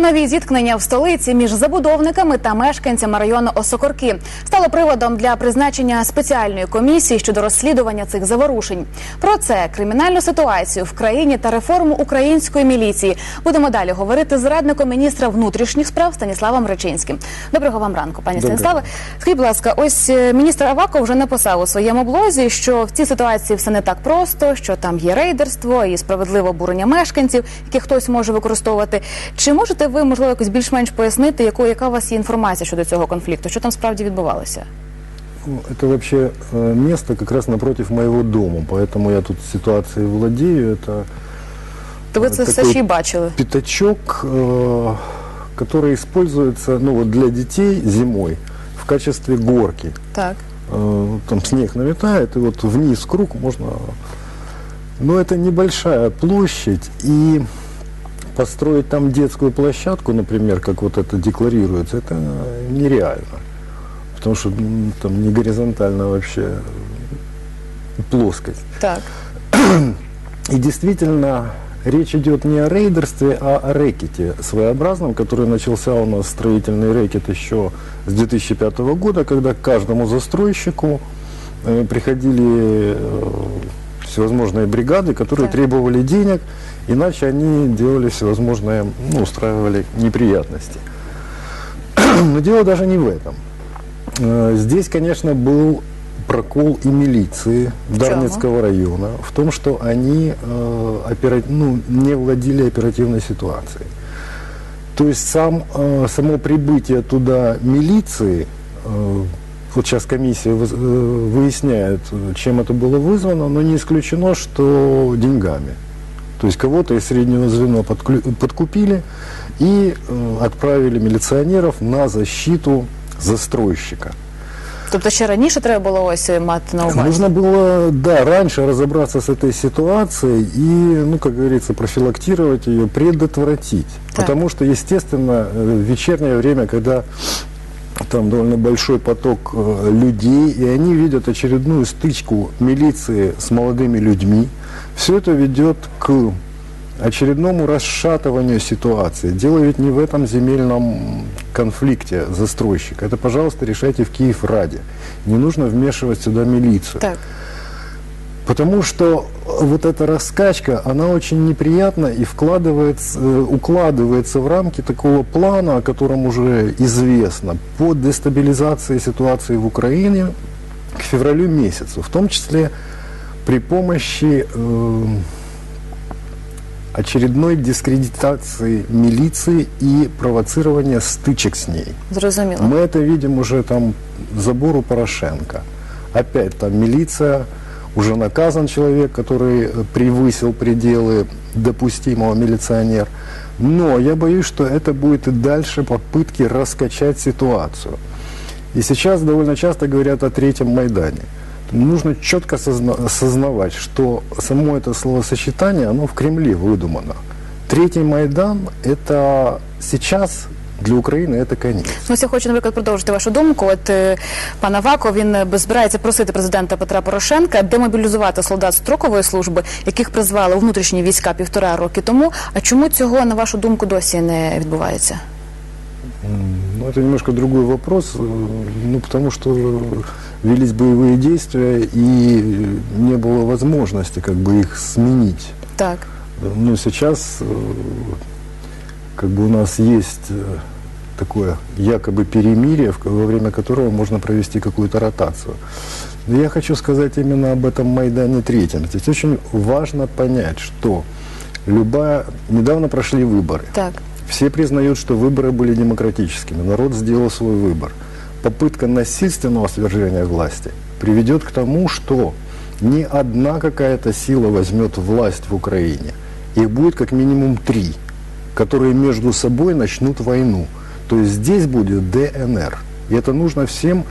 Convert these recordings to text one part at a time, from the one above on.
Нові зіткнення в столиці між забудовниками та мешканцями району Осокорки стало приводом для призначення спеціальної комісії щодо розслідування цих заворушень. Про це кримінальну ситуацію в країні та реформу української міліції будемо далі говорити з радником міністра внутрішніх справ Станіславом Речинським. Доброго вам ранку, пані Доброго. Станіславе. Скажіть, будь ласка, ось е, міністр Аваков вже написав у своєму блозі, що в цій ситуації все не так просто, що там є рейдерство і справедливе обурення мешканців, яке хтось може використовувати. Чи можете ви можливо якось більш-менш пояснити, яку яка у вас є інформація щодо цього конфлікту? Що там справді відбувалося? Ну, Это вообще э, место как раз напротив моего дома, поэтому я тут ситуацией владею. Это То ви Е, це все такий ще й бачили? пятачок, э, который используется ну, вот для детей зимой в качестве горки. Так. Э, Там снег наметает, и вот вниз круг можно... Но это небольшая площадь, и построить там детскую площадку, например, как вот это декларируется, это нереально. Потому что м, там не горизонтально вообще плоскость. Так. И действительно, речь идет не о рейдерстве, а о рэкете своеобразном, который начался у нас строительный рэкет еще с 2005 года, когда к каждому застройщику э, приходили э, всевозможные бригады, которые Так. требовали денег, иначе они делали всевозможные, ну, устраивали неприятности. Но дело даже не в этом. Э, Здесь, конечно, был прокол и милиции В Дарницкого района в том, что они э, опера- ну, не владели оперативной ситуацией. То есть сам, э, само прибытие туда милиции, э, вот сейчас комиссия э, выясняет, чем это было вызвано, но не исключено, что деньгами. То есть кого-то из среднего звена подкупили и э, отправили милиционеров на защиту застройщика. Тобто ще раніше треба було ось мати на увазі. Нужно было, да, раньше разобраться с этой ситуацией и, ну, как говорится, профилактировать ее, предотвратить. Так. Потому что, естественно, э, в вечернее время, когда там довольно большой поток э, людей, и они видят очередную стычку милиции с молодыми людьми, все это ведет к очередному расшатыванию ситуации. Дело ведь не в этом земельном конфликте застройщика. Это, пожалуйста, решайте в Киев ради. Не нужно вмешивать сюда милицию. Так. Потому что вот эта раскачка, она очень неприятна и вкладывается, э, укладывается в рамки такого плана, о котором уже известно, по дестабилизации ситуации в Украине к февралю месяцу, в том числе при помощи э, очередной дискредитации милиции и провоцирования стычек с ней. Зрозуміло. Мы это видим уже там забору Порошенко. Опять там милиция, уже наказан человек, который э, превысил пределы допустимого милиционер. Но я боюсь, что это будет и дальше попытки раскачать ситуацию. И сейчас довольно часто говорят о третьем Майдане. Нужно четко созна- осознавать, что само это словосочетание, оно в Кремле выдумано. Третий Майдан – это сейчас для Украины это конец. Ну, ось я хочу, наприклад, продовжити вашу думку. От е, пан Аваков, він е, без- збирається просити президента Петра Порошенка демобілізувати солдат строкової служби, яких призвали у внутрішні війська півтора роки тому. А чому цього, на вашу думку, досі не відбувається? Ну, это немножко другой вопрос, э, ну, потому что велись боевые действия и не было возможности как бы их сменить. Так. Ну, сейчас э, как бы у нас есть э, такое якобы перемирие, во время которого можно провести какую-то ротацию. Но я хочу сказать именно об этом Майдане Третьем. Здесь очень важно понять, что любая... Недавно прошли выборы. Так. Все признают, что выборы были демократическими. Народ сделал свой выбор. Попытка насильственного свержения власти приведет к тому, что не одна какая-то сила возьмет власть в Украине. Их будет как минимум три, которые между собой начнут войну. То есть здесь будет ДНР. И это нужно всем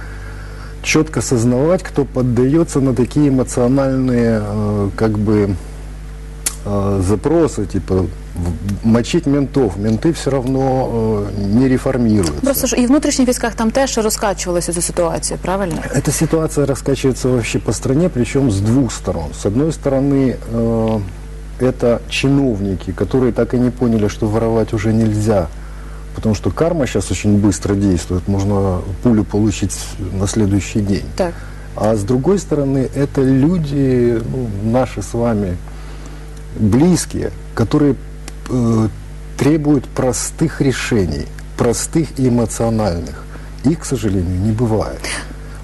четко сознавать, кто поддается на такие эмоциональные э, как бы э, запросы, типа в- мочить ментов. Менты все равно э, не реформируются. Просто ж і в внутрішніх військах там теж розкачувалися цю ситуацію, правильно? Эта ситуация раскачивается вообще по стране, причем с двух сторон. С одной стороны, э, это чиновники, которые так и не поняли, что воровать уже нельзя, Потому что карма сейчас очень быстро действует. Можно пулю получить на следующий день. Так. А с другой стороны, это люди, ну, наши с вами близкие, которые э, требуют простых решений, простых и эмоциональных. Их, к сожалению, не бывает.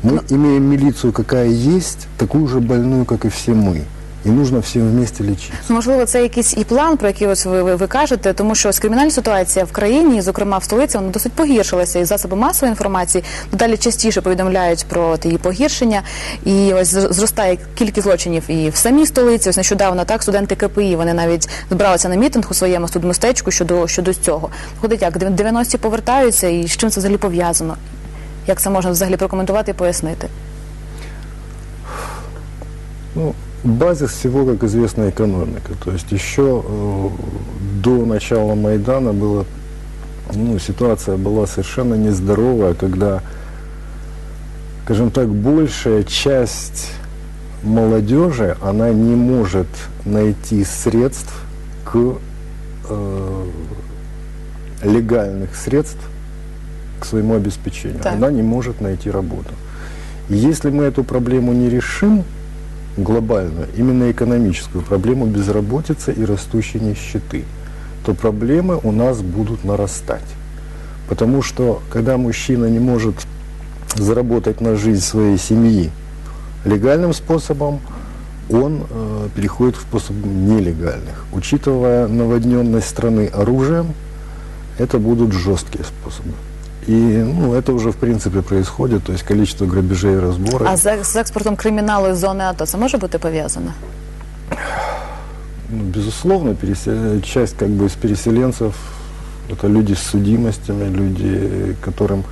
Мы имеем милицию, какая есть, такую же больную, как и все мы. И нужно всем вместе лечить. Ну, Можливо, це якийсь і план, про який ось ви, ви, ви кажете, тому що ось кримінальна ситуація в країні, зокрема в столиці, вона досить погіршилася. І засоби масової інформації дедалі частіше повідомляють про її погіршення. І ось зростає кількість злочинів і в самій столиці. Ось нещодавно так студенти КПІ вони навіть збиралися на мітинг у своєму студмістечку щодо щодо цього. Ходить як 90-ті повертаються, і з чим це взагалі пов'язано? Як це можна взагалі прокоментувати і пояснити? Ну, базис всего, как известно, экономика. То есть еще э, до начала Майдана была, ну, ситуация была совершенно нездоровая, когда, скажем так, большая часть молодежи, она не может найти средств к э, легальных средств к своему обеспечению. Так. Она не может найти работу. И если мы эту проблему не решим, глобальную, именно экономическую проблему безработицы и растущей нищеты, то проблемы у нас будут нарастать. Потому что когда мужчина не может заработать на жизнь своей семьи легальным способом, он э, переходит в способ нелегальных. Учитывая наводненность страны оружием, это будут жесткие способы. И ну, это уже в принципе происходит, то есть количество грабежей и разборок. А з, ек- з експортом криміналу із зони АТО це може бути пов'язано? Ну, безусловно, пересе- часть как бы из переселенцев это люди с судимостями, люди, которым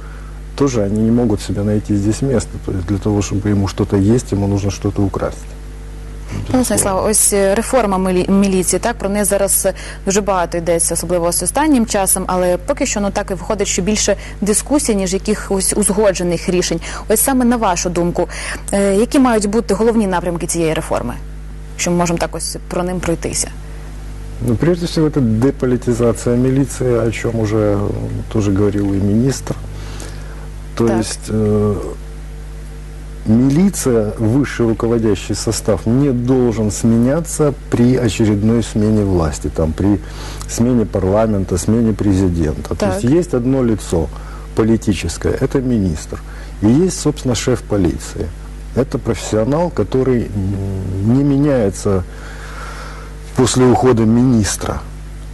тоже они не могут себе найти здесь место. То есть для того, чтобы ему что-то есть, ему нужно что-то украсть. Пане Станіславе, ось е, реформа мілі- міліції, так про неї зараз е, дуже багато йдеться, особливо ось останнім часом, але поки що ну так і виходить, що більше дискусій, ніж якихось узгоджених рішень. Ось саме на вашу думку, е, які мають бути головні напрямки цієї реформи? Що ми можемо так ось про ним пройтися? Ну, прежде всего, это деполитизация милиции, о чем уже э, тоже говорил и министр. То Так. есть э, милиция, высший руководящий состав, не должен сменяться при очередной смене власти, там, при смене парламента, смене президента. То Так. есть есть одно лицо политическое, это министр. И есть, собственно, шеф полиции. Это профессионал, который не меняется после ухода министра.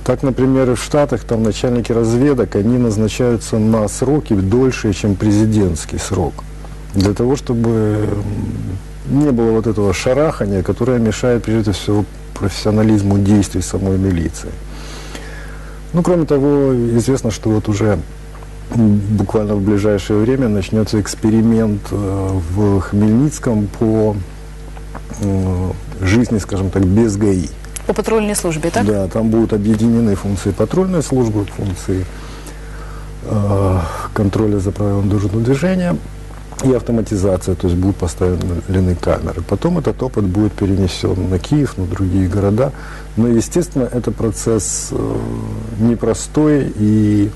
Так, например, и в Штатах там начальники разведок, они назначаются на сроки дольше, чем президентский срок. Для того, чтобы не было вот этого шарахания, которое мешает, прежде всего, профессионализму действий самой милиции. Ну, кроме того, известно, что вот уже буквально в ближайшее время начнется эксперимент э, в Хмельницком по э, жизни, скажем так, без ГАИ. По патрульній службі, так? Да, там будут объединены функции патрульной службы, функции э, контроля за правилами дорожного движения и автоматизация, то есть будут поставлены камеры. Потом этот опыт будет перенесен на Киев, на другие города. Но, естественно, это процесс э, непростой и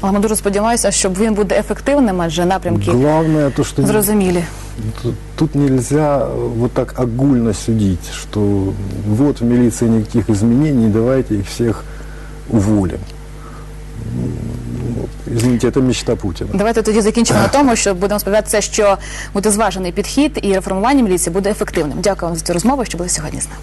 Але ми дуже сподіваємося, що він буде ефективним, адже напрямки главное то, что зрозумілі. Тут, тут нельзя э, вот так огульно судить, что вот в милиции никаких изменений, давайте их всех уволим. Ну, Извините, это мечта Путина. Давайте тоді закінчимо на тому, що будемо сподіватися, що буде зважений підхід і реформування міліції буде ефективним. Дякую вам за цю розмову, що були сьогодні з нами.